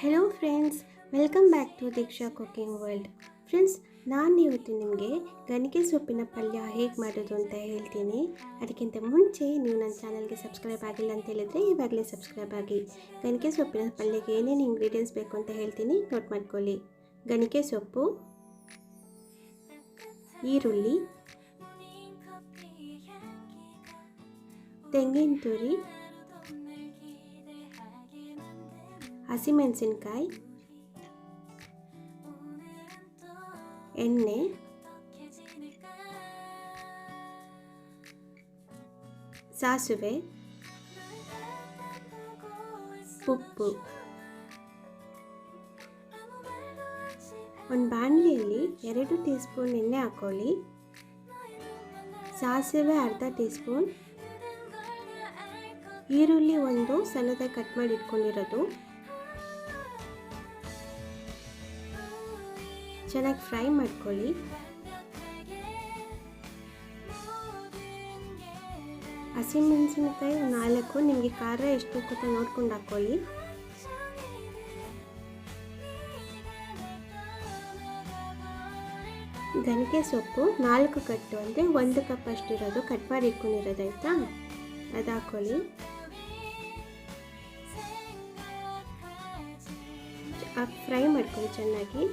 Hello friends welcome back to Deeksha cooking world friends ನಾನು ಇವತ್ತು ನಿಮಗೆ ಗಣಿಗೆ ಸೊಪ್ಪಿನ ಪಲ್ಯ ಹೇಗೆ ಮಾಡೋದು ಅಂತ ಹೇಳ್ತೀನಿ. ಅದಕ್ಕಿಂತ ಮುಂಚೆ ನೀವು ನನ್ನ ಚಾನಲ್ಗೆ ಸಬ್ಸ್ಕ್ರೈಬ್ ಆಗಿಲ್ಲ ಅಂತ ಹೇಳಿದರೆ ಇವಾಗಲೇ ಸಬ್ಸ್ಕ್ರೈಬ್ ಆಗಿ. ಗಣಿಕೆ ಸೊಪ್ಪಿನ ಪಲ್ಯಕ್ಕೆ ಏನೇನು ಇಂಗ್ರೀಡಿಯೆಂಟ್ಸ್ ಬೇಕು ಅಂತ ಹೇಳ್ತೀನಿ ನೋಟ್ ಮಾಡ್ಕೊಳ್ಳಿ. ಗಣಿಕೆ ಸೊಪ್ಪು, ಈರುಳ್ಳಿ, ತೆಂಗಿನ ತುರಿ ಹಸಿಮೆಣಸಿನ್ಕಾಯಿ ಎಣ್ಣೆ, ಸಾಸಿವೆ, ಉಪ್ಪು. ಒಂದು ಬಾಣಲಿಯಲ್ಲಿ ಎರಡು ಟೀ ಸ್ಪೂನ್ ಎಣ್ಣೆ ಹಾಕೊಳ್ಳಿ. ಸಾಸಿವೆ ಅರ್ಧ ಟೀ ಸ್ಪೂನ್ ಈರುಳ್ಳಿ ಒಂದು ಸಣ್ಣದಾಗಿ ಕಟ್ ಮಾಡಿ ಇಟ್ಕೊಂಡಿರೋದು. ಚೆನ್ನಾಗಿ ಫ್ರೈ ಮಾಡ್ಕೊಳ್ಳಿ. ಹಸಿಮೆಣಸಿನಕಾಯಿ ನಾಲ್ಕು, ನಿಮಗೆ ಖಾರ ಎಷ್ಟು ಅಂತ ನೋಡ್ಕೊಂಡು ಹಾಕ್ಕೊಳ್ಳಿ ಗಣಿಕೆ ಸೊಪ್ಪು ನಾಲ್ಕು ಕಟ್ಟು ಅಂದರೆ ಒಂದು ಕಪ್ ಅಷ್ಟು ಇರೋದು. ಕಟ್ ಮಾಡಿ ಇಟ್ಕೊಂಡಿರೋದು ಆಯಿತಾ? ಅದು ಹಾಕ್ಕೊಳ್ಳಿ ಫ್ರೈ ಮಾಡ್ಕೊಳ್ಳಿ ಚೆನ್ನಾಗಿ.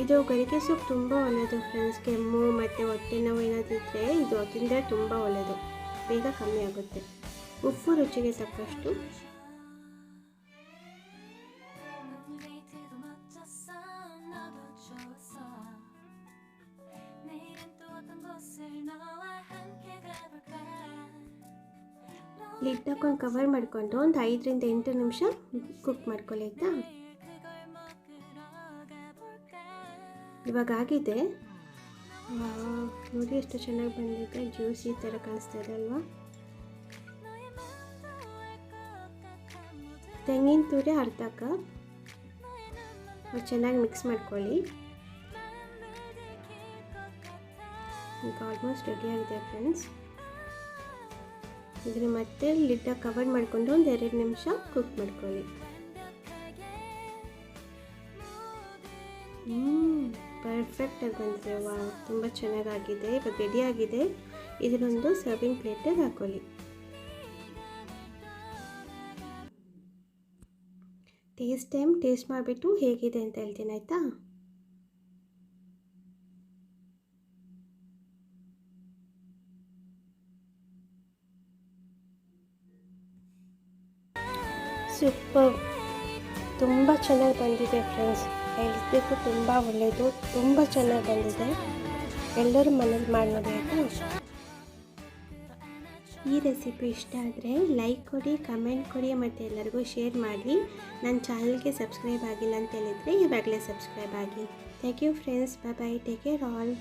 ಇದು ಗರಿಕೆ ಸೊಪ್ಪು ತುಂಬ ಒಳ್ಳೆಯದು ಫ್ರೆಂಡ್ಸ್ ಕೆಮ್ಮು ಮತ್ತು ಹೊಟ್ಟೆ ನೋವು ಏನಾದರೂ ಇದ್ದರೆ ಇದು ತಿಂದರೆ ತುಂಬ ಒಳ್ಳೆಯದು. ಬೇಗ ಕಮ್ಮಿ ಆಗುತ್ತೆ. ಉಪ್ಪು ರುಚಿಗೆ ತಕ್ಕಷ್ಟು. ಲಿಡ್ ಹಾಕೊಂಡು ಕವರ್ ಮಾಡಿಕೊಂಡು ಒಂದು ಐದರಿಂದ ಎಂಟು ನಿಮಿಷ ಕುಕ್ ಮಾಡ್ಕೊಳ್ಳಿ ಆಯಿತಾ? ಇವಾಗ ಆಗಿದೆ. ನೋಡಿ ಎಷ್ಟು ಚೆನ್ನಾಗಿ ಬಂದಿದೆ. ಜ್ಯೂಸಿ ಈ ಥರ ಕಾಣಿಸ್ತಾ ಇದೆ ಅಲ್ವಾ? ತೆಂಗಿನ ತುರಿ ಅರ್ಧ ಕಪ್ ಚೆನ್ನಾಗಿ ಮಿಕ್ಸ್ ಮಾಡ್ಕೊಳ್ಳಿ. ಈಗ ಆಲ್ಮೋಸ್ಟ್ ಆಗಿದೆ ಫ್ರೆಂಡ್ಸ್ ಇದನ್ನ ಮತ್ತೆ ಲಿಡ್ಡ ಕವರ್ ಮಾಡಿಕೊಂಡು ಒಂದು ಎರಡು ನಿಮಿಷ ಕುಕ್ ಮಾಡ್ಕೊಳ್ಳಿ. ಹ್ಞೂ ಪರ್ಫೆಕ್ಟಾಗಿ ಬಂದಿದೆ. ವಾ ತುಂಬ ಚೆನ್ನಾಗಾಗಿದೆ. ಇವಾಗ ರೆಡಿಯಾಗಿದೆ ಇದನ್ನೊಂದು ಸರ್ವಿಂಗ್ ಪ್ಲೇಟಿಗೆ ಹಾಕೊಳ್ಳಿ. ಟೇಸ್ಟ್ ಟೈಮ್ ಟೇಸ್ಟ್ ಮಾಡಿಬಿಟ್ಟು ಹೇಗಿದೆ ಅಂತ ಹೇಳ್ತೀನಿ, ಆಯಿತಾ? ಸೂಪರ್ ತುಂಬ ಚೆನ್ನಾಗಿ ಬಂದಿದೆ ಫ್ರೆಂಡ್ಸ್ ಹೆಲ್ತಿಗೂ ತುಂಬ ಒಳ್ಳೆಯದು, ತುಂಬ ಚೆನ್ನಾಗಿ ಬಂದಿದೆ. ಎಲ್ಲರೂ ಮನೇಲಿ ಮಾಡಿ ನೋಡಬೇಕು ಈ ರೆಸಿಪಿ ಇಷ್ಟ ಆದರೆ ಲೈಕ್ ಕೊಡಿ, ಕಮೆಂಟ್ ಕೊಡಿ, ಮತ್ತು ಎಲ್ಲರಿಗೂ ಶೇರ್ ಮಾಡಿ. ನನ್ನ ಚಾನಲ್ಗೆ ಸಬ್ಸ್ಕ್ರೈಬ್ ಆಗಿಲ್ಲ ಅಂತ ಹೇಳಿದರೆ ಇವಾಗಲೇ ಸಬ್ಸ್ಕ್ರೈಬ್ ಆಗಿ. Thank you friends bye, take care all.